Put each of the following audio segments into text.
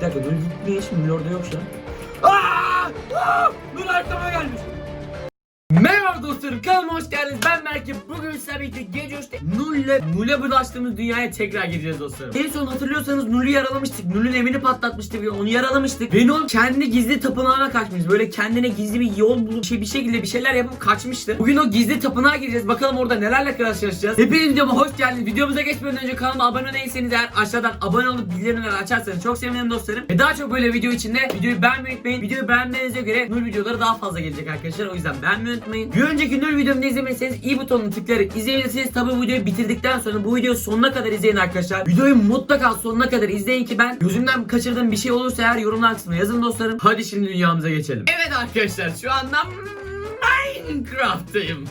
Bir dakika Nuri gitmiyor şimdi orada yok şu an. Aa! Aa! Nuri arkama gelmiş. Merhaba dostlarım kanalıma hoş geldiniz. Ben Berke. Bugün sizlerle birlikte gece 3'te Nul'le Nul'e bulaştığımız dünyaya tekrar gireceğiz dostlarım. En son hatırlıyorsanız Nul'ü yaralamıştık. Nul'ün evini patlatmıştık ve onu yaralamıştık. Ve Nul kendi gizli tapınağına kaçmış. Böyle kendine gizli bir yol bulup şey, bir şekilde bir şeyler yapıp kaçmıştı. Bugün o gizli tapınağa gireceğiz. Bakalım orada nelerle karşılaşacağız. Hepiniz videoma hoş geldiniz. Videomuza geçmeden önce kanalıma abone değilseniz eğer aşağıdan abone olup bildirimleri açarsanız çok sevinirim dostlarım. Ve daha çok böyle video içinde videoyu beğenmeyi unutmayın. Videoyu beğenmenize göre Nul videoları daha fazla gelecek arkadaşlar. O yüzden beğenmeyi unutmayın Bir önceki Nul videomu izlemediyseniz i butonunu tıklayarak izleyebilirsiniz Tabi bu videoyu bitirdikten sonra bu videoyu sonuna kadar izleyin arkadaşlar. Videoyu mutlaka sonuna kadar izleyin ki ben gözümden kaçırdığım bir şey olursa eğer yorumlar kısmına yazın dostlarım. Hadi şimdi dünyamıza geçelim. Evet arkadaşlar şu anda Minecraft'tayım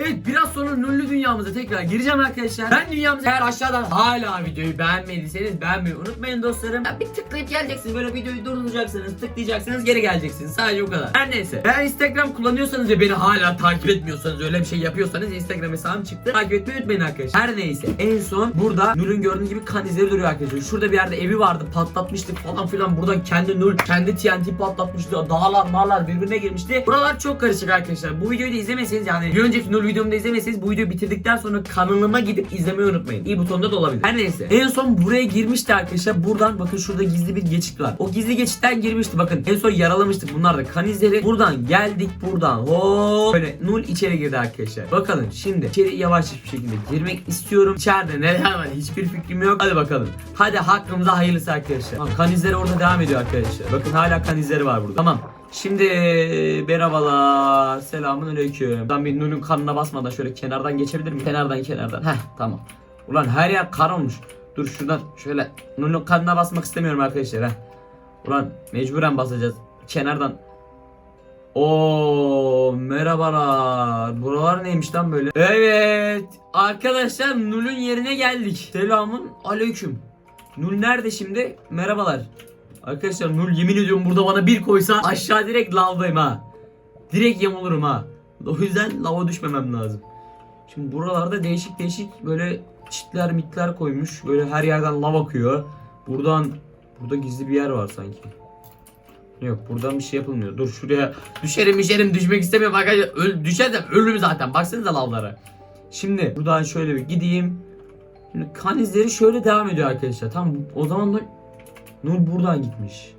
Evet biraz sonra Nullü dünyamıza tekrar gireceğim arkadaşlar. Ben dünyamıza eğer aşağıdan hala videoyu beğenmediyseniz beğenmeyi unutmayın dostlarım. Ya bir tıklayıp geleceksiniz böyle videoyu durduracaksınız tıklayacaksınız geri geleceksiniz sadece o kadar. Her neyse. Eğer Instagram kullanıyorsanız ve beni hala takip etmiyorsanız öyle bir şey yapıyorsanız Instagram hesabım çıktı. Takip etmeyi unutmayın arkadaşlar. Her neyse en son burada Nul'ün gördüğünüz gibi kan izleri duruyor arkadaşlar. Şurada bir yerde evi vardı patlatmıştık falan filan. Buradan kendi Nul kendi TNT patlatmıştı. Dağlar mağlar birbirine girmişti. Buralar çok karışık arkadaşlar. Bu videoyu da izlemeseniz yani bir önceki Nul videomu da izlemeseniz bu videoyu bitirdikten sonra kanalıma gidip izlemeyi unutmayın. İyi butonda da olabilir. Her neyse. En son buraya girmişti arkadaşlar. Buradan bakın şurada gizli bir geçit var. O gizli geçitten girmişti bakın. En son yaralamıştık. Bunlar da kan izleri. Buradan geldik buradan. Hop. Böyle Nul içeri girdi arkadaşlar. Bakalım şimdi içeri yavaş bir şekilde girmek istiyorum. İçeride neler var hiçbir fikrim yok. Hadi bakalım. Hadi hakkımıza hayırlısı arkadaşlar. Kan izleri orada devam ediyor arkadaşlar. Bakın hala kan izleri var burada. Tamam. Şimdi merhabalar. Selamun aleyküm. Ben bir Nur'un kanına basmadan şöyle kenardan geçebilir miyim? Kenardan kenardan. Heh tamam. Ulan her yer kan olmuş. Dur şuradan şöyle Nur'un kanına basmak istemiyorum arkadaşlar. Heh. Ulan mecburen basacağız. Kenardan. Oo merhabalar. Buralar neymiş lan böyle? Evet. Arkadaşlar Nul'un yerine geldik. Selamun aleyküm. Nul nerede şimdi? Merhabalar. Arkadaşlar Nul yemin ediyorum burada bana bir koysa aşağı direkt lavdayım ha. Direkt yamulurum ha. O yüzden lava düşmemem lazım. Şimdi buralarda değişik değişik böyle çitler mitler koymuş. Böyle her yerden lav akıyor. Buradan burada gizli bir yer var sanki. Yok buradan bir şey yapılmıyor. Dur şuraya düşerim düşerim düşmek istemiyorum arkadaşlar. Öl, düşersem ölürüm zaten. Baksanıza lavlara. Şimdi buradan şöyle bir gideyim. Şimdi kan izleri şöyle devam ediyor arkadaşlar. Tamam o zaman da Nur buradan gitmiş.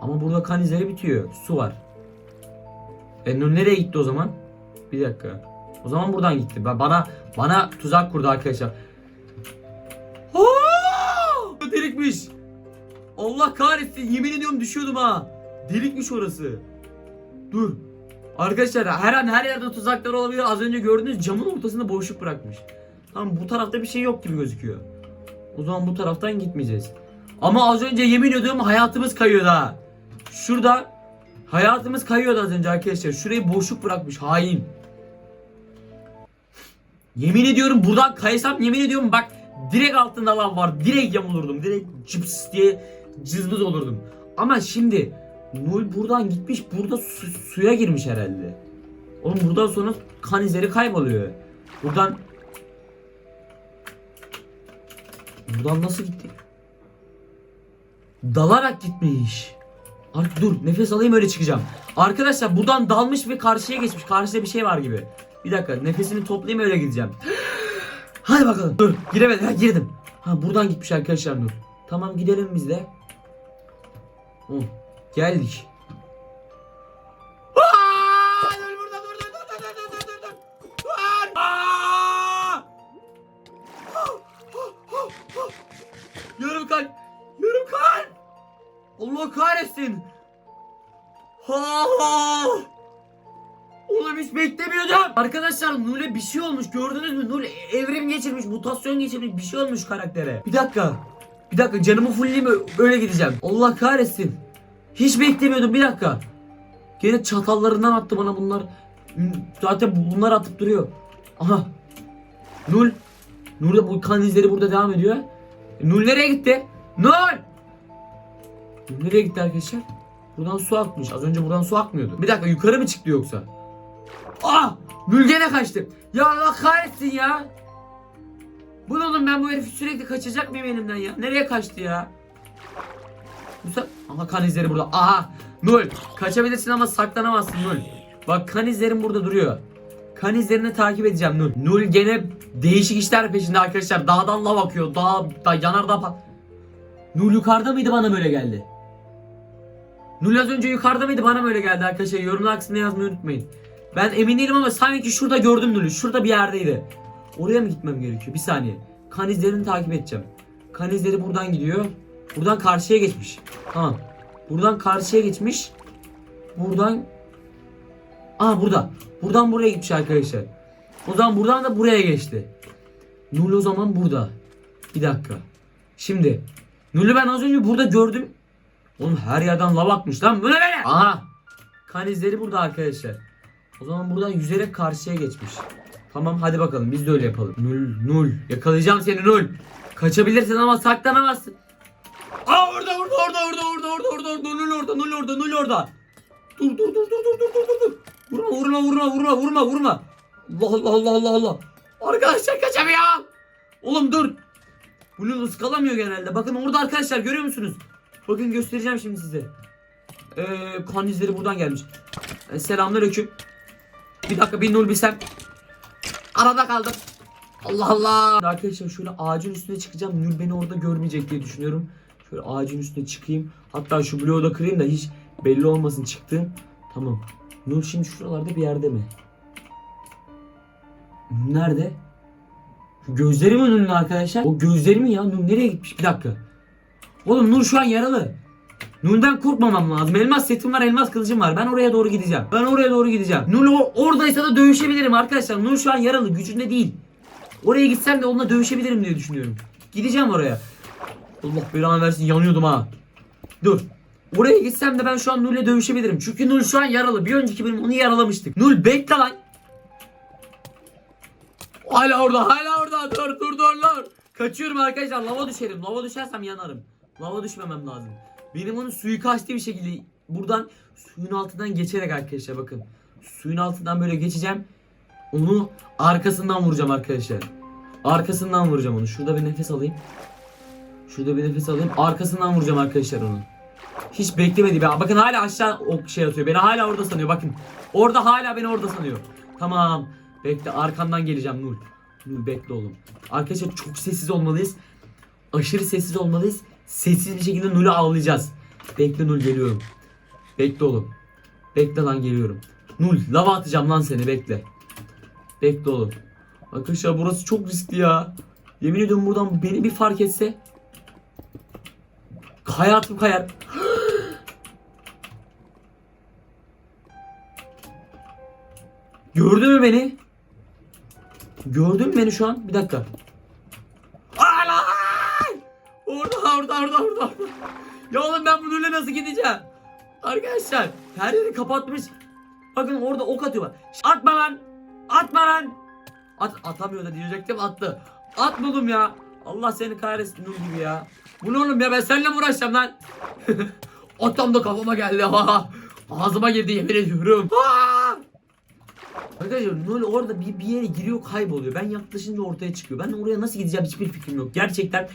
Ama burada kan izleri bitiyor. Su var. E Nur nereye gitti o zaman? Bir dakika. O zaman buradan gitti. Ba- Bana bana tuzak kurdu arkadaşlar. Aa! Delikmiş. Allah kahretsin. Yemin ediyorum düşüyordum ha. Delikmiş orası. Dur. Arkadaşlar her an her yerde tuzaklar olabilir. Az önce gördüğünüz camın ortasında boşluk bırakmış. Tamam bu tarafta bir şey yok gibi gözüküyor. O zaman bu taraftan gitmeyeceğiz. Ama az önce yemin ediyorum hayatımız kayıyordu ha. Şurada hayatımız kayıyordu az önce arkadaşlar. Şurayı boşluk bırakmış hain. Yemin ediyorum buradan kaysam yemin ediyorum bak direkt altında lan var. Direkt yamulurdum. Direkt cıps diye cızbız olurdum. Ama şimdi Nul buradan gitmiş. Burada su- suya girmiş herhalde. Oğlum buradan sonra kan izleri kayboluyor. Buradan Buradan nasıl gitti? Dalarak gitmiş. Ar- dur nefes alayım öyle çıkacağım. Arkadaşlar buradan dalmış ve karşıya geçmiş. Karşıda bir şey var gibi. Bir dakika nefesini toplayayım öyle gideceğim. Hadi bakalım. Dur giremedim. Ha girdim. Ha buradan gitmiş arkadaşlar dur. Tamam gidelim biz de. Oh, geldik. Allah kahretsin. Ha! Oğlum hiç beklemiyordum. Arkadaşlar Nule bir şey olmuş gördünüz mü? Nule evrim geçirmiş, mutasyon geçirmiş bir şey olmuş karaktere. Bir dakika. Bir dakika canımı fullleyeyim öyle gideceğim. Allah kahretsin. Hiç beklemiyordum bir dakika. Gene çatallarından attı bana bunlar. Zaten bunlar atıp duruyor. Aha. Nul. Da bu kan izleri burada devam ediyor. Nul nereye gitti? Nul! Nereye gitti arkadaşlar? Buradan su akmış. Az önce buradan su akmıyordu. Bir dakika yukarı mı çıktı yoksa? Ah! Nul gene kaçtı. Ya Allah kahretsin ya. Bu ne oğlum ben bu herifi sürekli kaçacak mıyım elimden ya? Nereye kaçtı ya? Sefer... Aha kan izleri burada. Aha. Nul. Kaçabilirsin ama saklanamazsın Nul. Bak kan izlerim burada duruyor. Kan izlerini takip edeceğim Nul. Nul gene değişik işler peşinde arkadaşlar. Dağdan lav akıyor. Dağ, da, yanardağ pat... Nul yukarıda mıydı bana böyle geldi? Nul az önce yukarıda mıydı bana böyle geldi arkadaşlar. Yorumlar kısmına yazmayı unutmayın. Ben emin değilim ama sanki şurada gördüm Nul'ü. Şurada bir yerdeydi. Oraya mı gitmem gerekiyor? Bir saniye. Kan izlerini takip edeceğim. Kan izleri buradan gidiyor. Buradan karşıya geçmiş. Tamam. Buradan karşıya geçmiş. Buradan Aa burada. Buradan buraya gitmiş arkadaşlar. O zaman buradan da buraya geçti. Nul o zaman burada. Bir dakika. Şimdi Nul'ü ben az önce burada gördüm. Oğlum her yerden lav akmış lan. Bu ne böyle? Aha. Kan izleri burada arkadaşlar. O zaman buradan yüzerek karşıya geçmiş. Tamam hadi bakalım biz de öyle yapalım. Nul nul. Yakalayacağım seni nul. Kaçabilirsin ama saklanamazsın. Aa orada orada orada orada orada orada orada orada nul orada nul orada nul orada. Dur dur dur dur dur dur dur dur. Vurma vurma vurma vurma vurma vurma. Allah Allah Allah Allah Allah. Arkadaşlar kaçamıyor. Oğlum dur. Nul ıskalamıyor genelde. Bakın orada arkadaşlar görüyor musunuz? Bakın göstereceğim şimdi size. Ee, kan izleri buradan gelmiş. Ee, selamünaleyküm. Bir dakika bir nul bilsem. Arada kaldım. Allah Allah. Arkadaşlar şöyle ağacın üstüne çıkacağım. Nül beni orada görmeyecek diye düşünüyorum. Şöyle ağacın üstüne çıkayım. Hatta şu bloğu da kırayım da hiç belli olmasın çıktığım. Tamam. Nul şimdi şuralarda bir yerde mi? Nerede? Şu gözleri mi Nur'un arkadaşlar? O gözleri mi ya? Nur nereye gitmiş? Bir dakika. Oğlum Nur şu an yaralı. Nur'dan korkmamam lazım. Elmas setim var, elmas kılıcım var. Ben oraya doğru gideceğim. Ben oraya doğru gideceğim. Nur o- oradaysa da dövüşebilirim arkadaşlar. Nur şu an yaralı, gücünde değil. Oraya gitsem de onunla dövüşebilirim diye düşünüyorum. Gideceğim oraya. Allah belanı versin yanıyordum ha. Dur. Oraya gitsem de ben şu an Nur'la dövüşebilirim. Çünkü Nur şu an yaralı. Bir önceki bölüm onu yaralamıştık. Nur bekle lan. Hala orada, hala orada. Dur, dur, dur, dur. Kaçıyorum arkadaşlar. Lava düşerim. Lava düşersem yanarım. Lava düşmemem lazım. Benim onu suikastli bir şekilde buradan suyun altından geçerek arkadaşlar bakın. Suyun altından böyle geçeceğim. Onu arkasından vuracağım arkadaşlar. Arkasından vuracağım onu. Şurada bir nefes alayım. Şurada bir nefes alayım. Arkasından vuracağım arkadaşlar onu. Hiç beklemedi. be. Bakın hala aşağı o şey atıyor. Beni hala orada sanıyor. Bakın. Orada hala beni orada sanıyor. Tamam. Bekle arkandan geleceğim Nur. Nur bekle oğlum. Arkadaşlar çok sessiz olmalıyız. Aşırı sessiz olmalıyız. Sessiz bir şekilde Nur'u avlayacağız. Bekle Nur geliyorum. Bekle oğlum. Bekle lan geliyorum. Nur lava atacağım lan seni bekle. Bekle oğlum. Arkadaşlar burası çok riskli ya. Yemin ediyorum buradan beni bir fark etse. Hayatım kayar. Gördü mü beni? Gördün mü beni şu an? Bir dakika. Bununla nasıl gideceğim? Arkadaşlar her yeri kapatmış. Bakın orada ok atıyor. Şş, Atma lan. Atma lan. At, atamıyor da diyecektim attı. Atma oğlum ya. Allah seni kahretsin Nur gibi ya. Bu ne oğlum ya ben seninle mi uğraşacağım lan? Atam da kafama geldi. Ağzıma girdi yemin ediyorum. Arkadaşlar Nul orada bir, bir yere giriyor kayboluyor. Ben yaklaşınca ortaya çıkıyor. Ben oraya nasıl gideceğim hiçbir fikrim yok. Gerçekten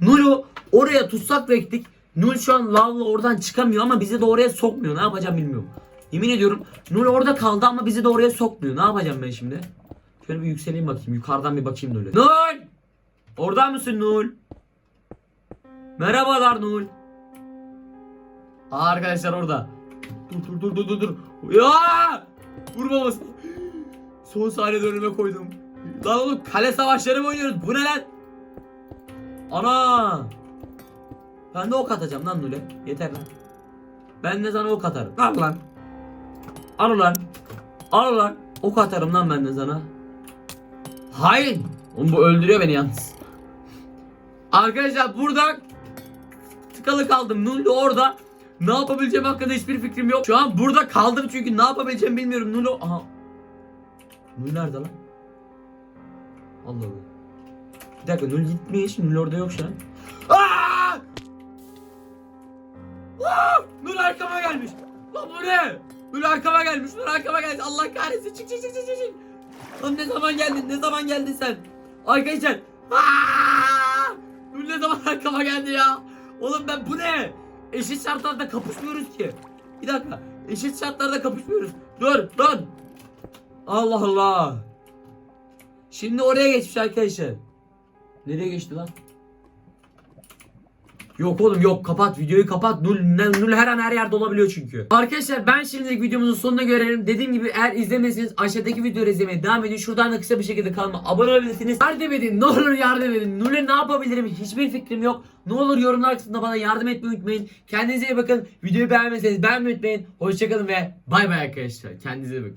Nul'u oraya tutsak da ektik. Nul şu an lavla oradan çıkamıyor ama bizi de oraya sokmuyor. Ne yapacağım bilmiyorum. Yemin ediyorum Nul orada kaldı ama bizi de oraya sokmuyor. Ne yapacağım ben şimdi? Şöyle bir yükseleyim bakayım. Yukarıdan bir bakayım Nul'e. Nul! Orada mısın Nul? Merhabalar Nul. Aa, arkadaşlar orada. Dur dur dur dur dur dur. Ya! Vurmamasın. Son saniyede önüme koydum. Lan oğlum kale savaşları mı oynuyoruz? Bu ne lan? Ana! Ben de ok atacağım lan Nule. Yeter lan. Ben de sana ok atarım. Al lan. Al lan. Al lan. Ok atarım lan ben de sana. Hain. Oğlum bu öldürüyor beni yalnız. Arkadaşlar burada tıkalı kaldım. Nul de orada. Ne yapabileceğim hakkında hiçbir fikrim yok. Şu an burada kaldım çünkü ne yapabileceğimi bilmiyorum. Nul o- Aha. Nul nerede lan? Allah Allah. Bir dakika Nul gitmiş. Nul orada yok şu an. Aa! Arkama gelmiş. Lan bu ne? Nul arkama gelmiş. Nul arkama gelmiş. Allah kahretsin. Çık çık çık çık çık. Lan ne zaman geldin? Ne zaman geldin sen? Arkadaşlar. Aa! Nul ne zaman arkama geldi ya? Oğlum ben bu ne? eşit şartlarda kapışmıyoruz ki. Bir dakika. Eşit şartlarda kapışmıyoruz. Dur dur. Allah Allah. Şimdi oraya geçmiş arkadaşlar. Nereye geçti lan? Yok oğlum yok. Kapat videoyu kapat. Nul, Nul her an her yerde olabiliyor çünkü. Arkadaşlar ben şimdilik videomuzun sonuna görelim Dediğim gibi eğer izlemediyseniz aşağıdaki videoyu izlemeye devam edin. Şuradan da kısa bir şekilde kanalıma abone olabilirsiniz. Yardım edin. Ne olur yardım edin. Nul'e ne yapabilirim? Hiçbir fikrim yok. Ne olur yorumlar kısmında bana yardım etmeyi unutmayın. Kendinize iyi bakın. Videoyu beğenmezseniz beğenmeyi unutmayın. Hoşçakalın ve bay bay arkadaşlar. Kendinize iyi bakın